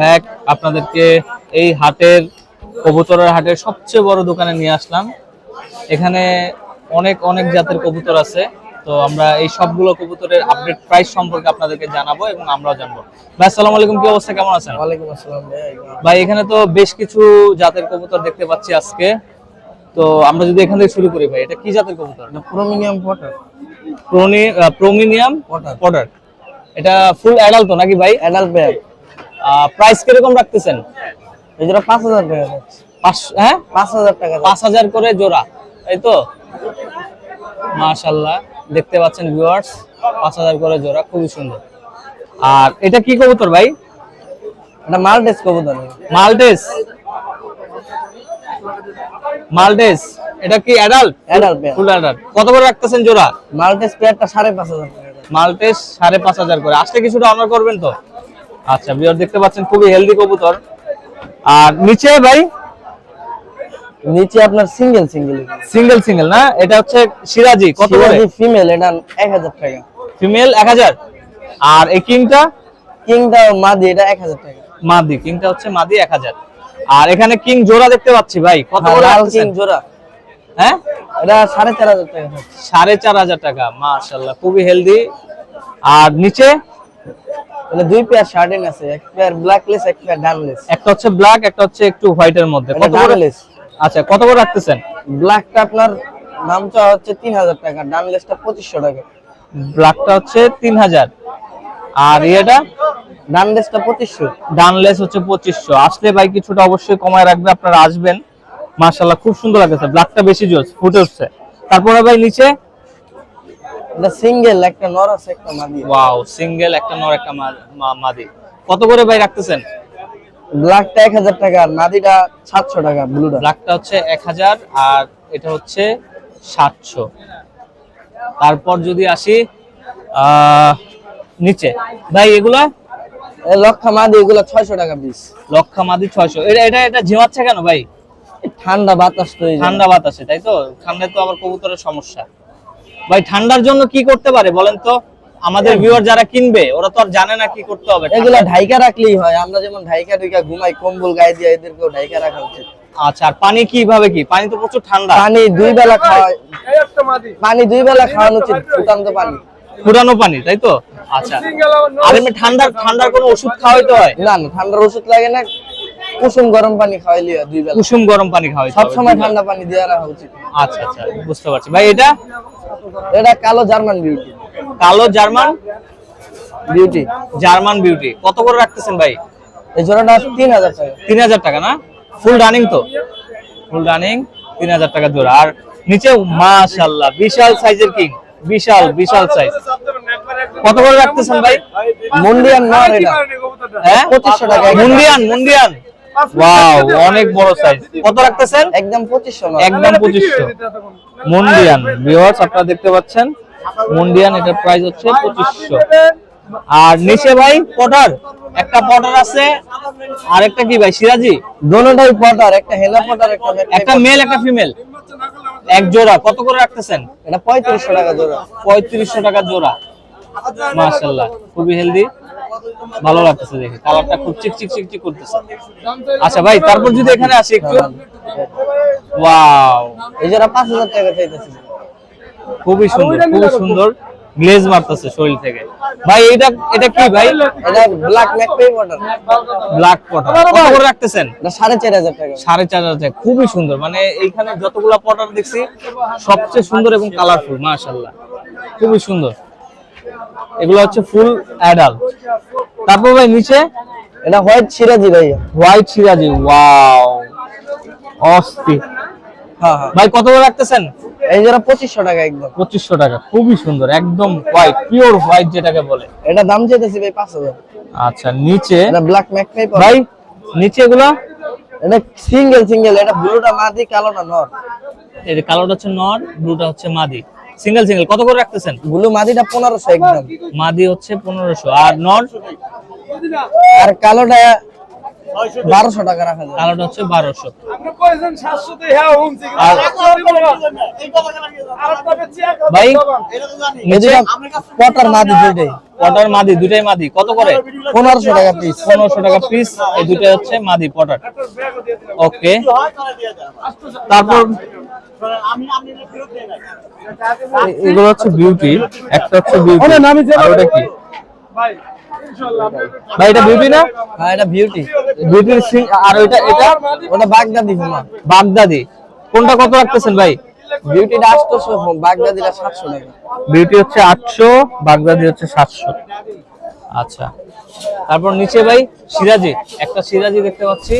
Back আপনাদেরকে এই হাটের কবুতরের হাটের সবচেয়ে বড় দোকানে নিয়ে আসলাম। এখানে অনেক অনেক জাতের কবুতর আছে। তো আমরা এই সবগুলো কবুতরের আপডেট প্রাইস সম্পর্কে আপনাদেরকে জানাব এবং আমরাও জানব। ভাই আসসালামু আলাইকুম কি অবস্থা? কেমন আছেন? ওয়ালাইকুম আসসালাম ভাই। এখানে তো বেশ কিছু জাতের কবুতর দেখতে পাচ্ছি আজকে। তো আমরা যদি এখান থেকে শুরু করি ভাই এটা কি জাতের কবুতর? এটা pomeranian pouter pomeranian pouter pouter এটা ফুল অ্যাডাল্ট নাকি ভাই? অ্যাডাল্ট পেয়ার প্রাইস কীরকম রাখতেছেন? এই জোড়া পাঁচ হাজার টাকা হ্যাঁ? পাঁচ হাজার টাকা। পাঁচ হাজার করে জোড়া এই তো? মাশাল্লাহ দেখতে পাচ্ছেন ভিউয়ার্স পাঁচ হাজার করে জোড়া খুবই সুন্দর। আর এটা কি কবুতর ভাই? এটা মাল্টেস কবুতর। মালটেস? মালটেস? এটা কি অ্যাডাল্ট অ্যাডাল্ট ফুল অ্যাডাল্ট কত করে রাখতেছেন জোড়া? সাড়ে পাঁচ হাজার টাকা যাচ্ছে। মালটেস সাড়ে পাঁচ হাজার করে। আসলে কিছুটা অনার করবেন তো? আচ্ছা বিয়ার দেখতে পাচ্ছেন খুবই হেলদি কবুতর। আর নিচে ভাই? নিচে আপনার সিঙ্গেল সিঙ্গেল সিঙ্গেল সিঙ্গেল না? এটা হচ্ছে সিরাজি কত করে? ফিমেল এটা এক হাজার টাকা। ফিমেল এক হাজার? আর এই কিংটা? কিংটা মাদি এটা এক হাজার টাকা। মাদি কিংটা হচ্ছে মাদি এক হাজার। আর এখানে কিং জোড়া দেখতে পাচ্ছি ভাই কত হ্যাঁ, করে কিং জোড়া। হ্যাঁ? এটা সাড়ে চার হাজার টাকা। যাচ্ছে। সাড়ে চার হাজার টাকা মাশাল্লাহ খুবই হেলদি আর নিচে? মানে দুই পেয়ার শার্টিন আছে এক পেয়ার ব্ল্যাকলেস এক পেয়ার ডানলেস একটা হচ্ছে ব্ল্যাক একটা হচ্ছে একটু হোয়াইটের মধ্যে। কত করে আচ্ছা কত করে রাখতেছেন? ব্ল্যাকটা আপনার দাম হচ্ছে তিন হাজার টাকা ডানলেসটা পঁচিশশো টাকা। ব্ল্যাকটা হচ্ছে তিন হাজার আর ইয়েটা? ডানলেসটা পঁচিশশো। ডানলেস হচ্ছে পঁচিশশো। আসলে ভাই কিছুটা অবশ্যই কমায় রাখবে আপনারা আসবেন। মাশাল্লাহ খুব সুন্দর লাগতেছে। ব্ল্যাকটা বেশি জোস ফুটে উঠছে। তারপরে ভাই নিচে এটা সিঙ্গেল একটা নর আছে একটা মাদি ওয়াও সিঙ্গেল একটা নর একটা মাদি। কত করে ভাই রাখতেছেন? ব্ল্যাকটা এক হাজার টাকা আর মাদিটা সাতশো টাকা ব্লুটা ব্ল্যাকটা হচ্ছে এক হাজার আর এটা হচ্ছে সাতশো। তারপর যদি আসি আহ, নিচে। ভাই এগুলা? লক্ষা মাদি এগুলো ছয়শো টাকা পিস লক্ষা মাদি ছয়শো। এটা এটা এটা ঝিমাচ্ছে কেন ভাই? ঠান্ডা বাতাস তো এই ঠান্ডা বাতাসে তাই তো? ঠান্ডায় তো আবার কবুতরের সমস্যা। ভাই ঠান্ডার জন্য কি করতে পারে বলেন তো? আমাদের ভিউয়ার যারা কিনবে ওরা তো আর জানে না কি করতে হবে এগুলো ঢাইকা রাখলেই হয়। আমরা যেমন ঢাইকা ঢুইকা ঘুমাই কম্বল গায়ে দিয়ে এদেরকেও ঢাইকা রাখা উচিত। আচ্ছা আর পানি কীভাবে কি? পানি তো প্রচুর ঠান্ডা। পানি দুই বেলা খাওয়া পানি দুই বেলা খাওয়ানো উচিত ফুটান্ত পানি। পুরানো পানি তাই তো? আচ্ছা। আর এমনি ঠান্ডার ঠান্ডার কোনো ওষুধ খাওয়াইতে হয়? না না ঠান্ডার ওষুধ লাগে না কুসুম গরম পানি খাওয়াইলি দুই বেলা। কুসুম গরম পানি খাওয়াই সব সময় ঠান্ডা পানি দিয়ে রাখা উচিত। আচ্ছা আচ্ছা বুঝতে পারছি। ভাই এটা এটা কালো জার্মান বিউটি কালো জার্মান বিউটি জার্মান বিউটি কত করে রাখতেছেন ভাই? এই জোড়াটা তিন হাজার টাকা। তিন হাজার টাকা না? ফুল রানিং তো? ফুল রানিং তিন হাজার টাকা জোড়া। আর নিচে মাশাল্লাহ বিশাল সাইজের কিং বিশাল বিশাল সাইজ কত করে রাখতেছেন ভাই? মুন্ডিয়ান না এটা? হ্যাঁ? পঁচিশশো টাকা। মুন্ডিয়ান মুন্ডিয়ান। ওয়াও অনেক বড় সাইজ কত রাখতেছেন? একদম পঁচিশশো নর একদম পঁচিশশো। মুন্ডিয়ান ভিউয়ার্স আপনারা দেখতে পাচ্ছেন মুন্ডিয়ান এটার প্রাইস হচ্ছে পঁচিশশো। আর নিচে ভাই পটার। একটা পটার আছে আর একটা কি ভাই সিরাজি? দোনোটাই পটার একটা হেলা পটার একটা একটা একটা মেল একটা ফিমেল এক জোড়া কত করে রাখতেছেন? এটা পঁয়ত্রিশশো টাকা জোড়া। পঁয়ত্রিশশো টাকা জোড়া। মাশাল্লাহ খুবই হেলদি ভালো লাগতেছে দেখে। কালারটা খুব চিকচিক চিকচিক করতেছে। আচ্ছা ভাই তারপর যদি এখানে আসি একটু। ওয়াও। এই পাঁচ হাজার টাকা চাইতেছি। খুবই সুন্দর খুবই সুন্দর। গ্লেজ মারতেছে শরীর থেকে। ভাই এটা এটা কি ভাই? এটা black magpie pouter black pouter কত করে রাখতেছেন? চার হাজার টাকা। সাড়ে চার হাজার টাকা। খুবই সুন্দর। মানে এইখানে যতগুলা পটার দেখছি সবচেয়ে সুন্দর এবং কালারফুল মাশাল্লাহ খুবই সুন্দর। এগুলো হচ্ছে ফুল অ্যাডাল্ট তারপর ভাই নিচে এটা হোয়াইট সিরাজি ভাই। হোয়াইট সিরাজি ওয়াও অস্থি। হ্যাঁ হ্যাঁ। ভাই কত করে রাখতেছেন? এই জোড়া পঁচিশশো টাকা একদম। পঁচিশশো টাকা খুবই সুন্দর একদম হোয়াইট পিওর হোয়াইট যেটাকে বলে। এটা দাম চাইতেছি ভাই পাঁচ হাজার। আচ্ছা নিচে এটা ব্ল্যাক ম্যাকপে ভাই নিচে এগুলা? এটা সিঙ্গেল সিঙ্গেল এটা ব্লুটা মাদি কালোটা নর। এই কালোটা হচ্ছে নর ব্লুটা হচ্ছে মাদি। সিঙ্গেল সিঙ্গেল কত করে রাখতেছেন? ব্লু মাদিটা পনেরোশো একদম। মাদি হচ্ছে পনেরোশো। আর নর আর কালোটা বারোশো টাকা রাখা যায়। কালোটা হচ্ছে বারোশো। আপনি কইছেন 700 তে হ্যাঁ হুমছি আর ভাই পটার মাদি দুইটাই। পটার মাদি দুটাই মাদি। কত করে? পনেরোশো টাকা পিস পনেরোশো টাকা পিস এই দুটো হচ্ছে মাদি পটার। ওকে তারপর এগুলো হচ্ছে বিউটি একটা হচ্ছে বিউটি আর ওটা কি? ভাই ইনশাআল্লাহ ভাই এটা বিউটি না? হ্যাঁ এটা বিউটি বিউটির সিং আর ওইটা এটা? ওটা বাগদাদি হুমা বাগদাদি। কোনটা কত রাখতেছেন ভাই? বিউটিটা আটশোশো বাগদাদিটা সাতশো টাকা। বিউটি হচ্ছে আটশো বাগদাদি হচ্ছে সাতশো। আচ্ছা। তারপর নিচে ভাই সিরাজি। একটা সিরাজি দেখতে পাচ্ছি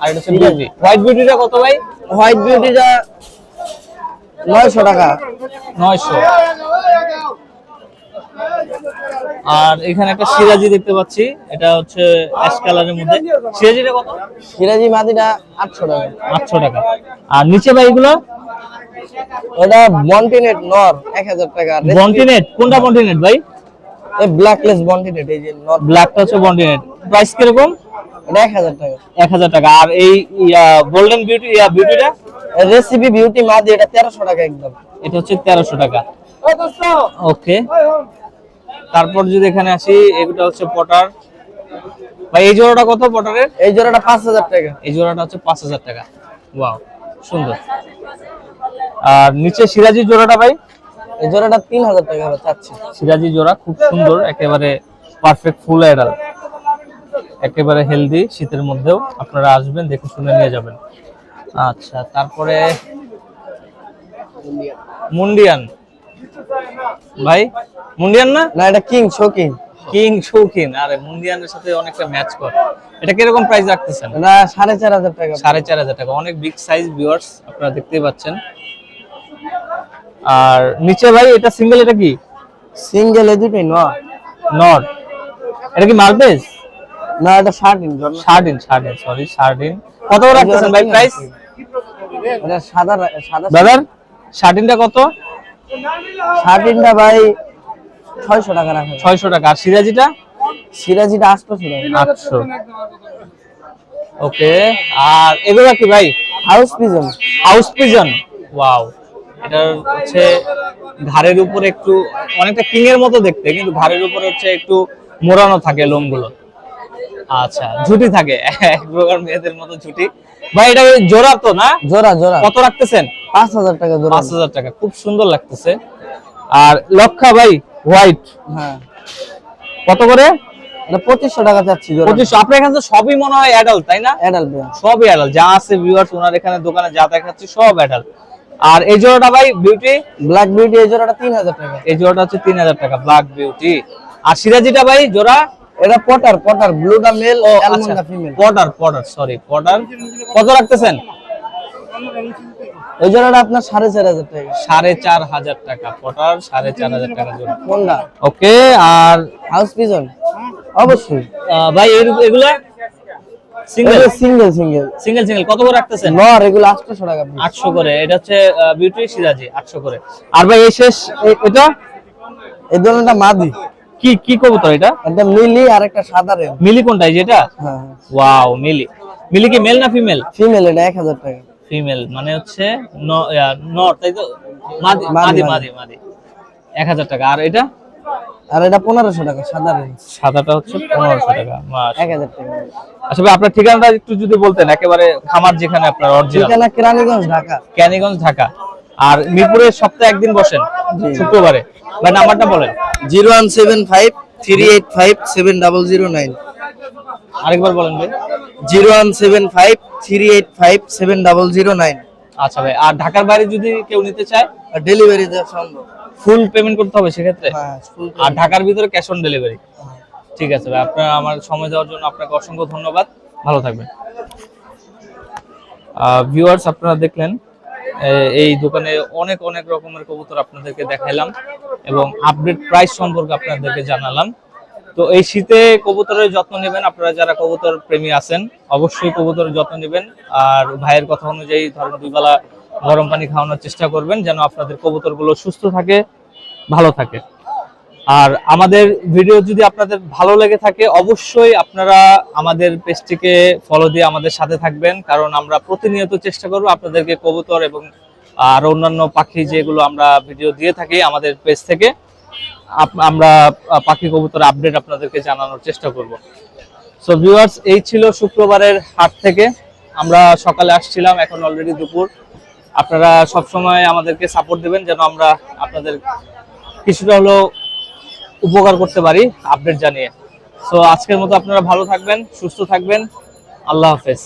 আর এটা হচ্ছে বিউটি হোয়াইট বিউটিটা কত ভাই? হোয়াইট বিউটিটা নয়শো টাকা। নয়শো। আর এখানে একটা সিরাজি দেখতে পাচ্ছি। এটা হচ্ছে অ্যাশ কালারের মধ্যে। সিরাজিটা কত? সিরাজি মাদিটা আটশো টাকা। আটশো টাকা। আর নিচে ভাই এগুলো? ওটা বন্টিনেট নর এক হাজার টাকা। বন্টিনেট কোনটা বন্টিনেট ভাই? এই ব্ল্যাকলেস বন্টিনেট এই যে নর ব্ল্যাকটা হচ্ছে বন্টিনেট প্রাইস কীরকম? এটা এক হাজার টাকা। এক হাজার টাকা। আর এই গোল্ডেন বিউটি বিউটিটা রেসিপি বিউটি মাদি এটা তেরোশো টাকা একদম। এটা হচ্ছে তেরোশো টাকা। ওই দোস্ত। ওকে। তারপর যদি এখানে আসি এগুলো হচ্ছে পটার। ভাই এই জোড়াটা কত পটারের? এই জোড়াটা পাঁচ হাজার টাকা। এই জোড়াটা হচ্ছে পাঁচ হাজার টাকা। ওয়াও সুন্দর। আর নিচে সিরাজি জোড়াটা ভাই? এই জোড়াটা তিন হাজার টাকা আমরা চাচ্ছি। সিরাজি জোড়া খুব সুন্দর একেবারে পারফেক্ট ফুল অ্যাডাল একেবারে হেলদি শীতের মধ্যেও আপনারা আসবেন দেখে শুনে নিয়ে যাবেন। আচ্ছা তারপরে মুন্ডিয়ান। ভাই মুন্ডিয়ান না? না এটা কিং শোকিং কিং শৌখিন। আরে মুন্ডিয়ানের সাথে অনেকটা ম্যাচ করে। এটা কীরকম প্রাইস রাখতেছেন? এটা সাড়ে চার হাজার টাকা। সাড়ে চার হাজার টাকা। অনেক বিগ সাইজ ভিউয়ার্স আপনারা দেখতেই পাচ্ছেন। আর নিচে ভাই এটা সিঙ্গেল এটা কি? সিঙ্গেল এই দুটোই নয়। নট এটা কি মার্বেজ না এটা ষাট inch shirting shirting sorry shirting কত করে রাখতেছেন ভাই প্রাইস সাদা সাদা ব্রাদার শার্টিনটা কত? ইঞ্চটা ভাই ছয়শো টাকা রাখা। ছয়শো টাকা। আর সিরাজিটা? সিরাজিটা টাকা আটশো। ওকে আর এগুলো কি ভাই? House pigeon. House pigeon? Wow এটা হচ্ছে ঘাড়ের উপরে একটু অনেকটা কিং এর মতো দেখতে কিন্তু ঘাড়ের উপরে হচ্ছে একটু মোড়ানো থাকে লোমগুলো। আচ্ছা ঝুটি থাকে। এক প্রকার মেয়েদের মতো ঝুটি। ভাই এটা জোড়া তো না? জোড়া জোড়া। কত রাখতেছেন? পাঁচ হাজার টাকা জোড়া। পাঁচ হাজার টাকা খুব সুন্দর লাগতেছে। আর লক্ষা ভাই হোয়াইট হ্যাঁ। কত করে? এটা পঁচিশশো টাকা চাচ্ছি জোড়া। পঁচিশশো। আপনার এখানে সবই মনে হয় অ্যাডাল্ট তাই না? অ্যাডাল্ট সবই অ্যাডাল্ট যা আছে ভিউয়ার্স ওনার এখানে দোকানে যা দেখাচ্ছি সব অ্যাডাল্ট আর এই জোড়াটা ভাই বিউটি ব্ল্যাক বিউটি এই জোড়াটা তিন হাজার টাকা। এই জোড়াটা হচ্ছে তিন হাজার টাকা ব্ল্যাক বিউটি আর সিরাজিটা ভাই জোড়া? এটা পটার পটার ব্লুটা মেল ও allamanda female pouter pouter sorry pouter. কত রাখতেছেন? ওই জোড়াটা আপনার সাড়ে চার হাজার টাকা। সাড়ে চার হাজার টাকা পটার সাড়ে চার হাজার টাকা জোড়া। কোনটা? ওকে আর হাউস পিজন অবশ্যই। ভাই এগুলো single single single single single কত করে রাখতেছেন? নর এগুলো আটশোশো টাকা piece। আটশো করে এটা হচ্ছে বিউটি সিরাজি আটশো করে। আর ভাই এই শেষ এটা? এই ধরনটা মাদি। কি কি কবুতর এটা? একটা মিলি আর একটা সাদা রেল মিলি কোনটা যেটা হ্যাঁ ওয়াও মিলি। মিলি কি মেল না ফিমেল ফিমেল এটা এক হাজার টাকা। ফিমেল মানে হচ্ছে নর তাই তো? মাদি মাদি, মাদি মাদি। মাদি মাদি। এক হাজার টাকা। আর এটা? আর এটা পনেরোশো টাকা সাদা রেল সাদাটা হচ্ছে পনেরোশো টাকা। মাস এক হাজার টাকা। আচ্ছা ভাই আপনার ঠিকানাটা একটু যদি বলতেন একেবারে খামার যেখানে আপনার অরিজিনাল ঠিকানা কেরানীগঞ্জ ঢাকা। ক্যানিগঞ্জ ঢাকা। আর মিরপুরে সপ্তাহে একদিন বসেন শুক্রবারে। ভাই নাম্বারটা বলেন। Zero one seven five three eight five seven double zero nine. আরেকবার বলেন ভাই। Zero one seven five three eight five seven double zero nine. আচ্ছা ভাই আর ঢাকার বাইরে যদি কেউ নিতে চায়? ডেলিভারি দেওয়া সম্ভব। ফুল পেমেন্ট করতে হবে সেক্ষেত্রে? হ্যাঁ আর ঢাকার ভিতরে ক্যাশ অন ডেলিভারি ঠিক আছে ভাই আপনার আমার সময় দেওয়ার জন্য আপনাকে অসংখ্য ধন্যবাদ। ভালো থাকবেন। ভিউয়ার্স আপনারা দেখলেন এই দোকানে অনেক অনেক রকমের কবুতর আপনাদেরকে দেখাইলাম এবং আপডেট প্রাইস সম্পর্কে আপনাদেরকে জানালাম। তো এই শীতে কবুতরের যত্ন নেবেন। আপনারা যারা কবুতর প্রেমী আছেন, অবশ্যই কবুতরের যত্ন নেবেন। আর ভাইয়ের কথা অনুযায়ী ধরেন দুবেলা গরম পানি খাওয়ানোর চেষ্টা করবেন, যেন আপনাদের কবুতরগুলো সুস্থ থাকে, ভালো থাকে। আর আমাদের ভিডিও যদি আপনাদের ভালো লেগে থাকে, অবশ্যই আপনারা আমাদের পেজটিকে ফলো দিয়ে আমাদের সাথে থাকবেন। কারণ আমরা প্রতিনিয়ত চেষ্টা করব আপনাদেরকে কবুতর এবং আর অন্যান্য পাখি যেগুলো আমরা ভিডিও দিয়ে থাকি আমাদের পেজ থেকে আমরা পাখি কবুতর আপডেট আপনাদেরকে জানানোর চেষ্টা করব। সো ভিউয়ার্স এই ছিল শুক্রবারের হাট থেকে। আমরা সকালে আসছিলাম, এখন অলরেডি দুপুর। আপনারা সব সময় আমাদেরকে সাপোর্ট দেবেন যেন আমরা আপনাদের কিছুটা হলেও উপকার করতে পারি আপডেট জানিয়ে। সো আজকের মতো আপনারা ভালো থাকবেন, সুস্থ থাকবেন। আল্লাহ হাফেজ।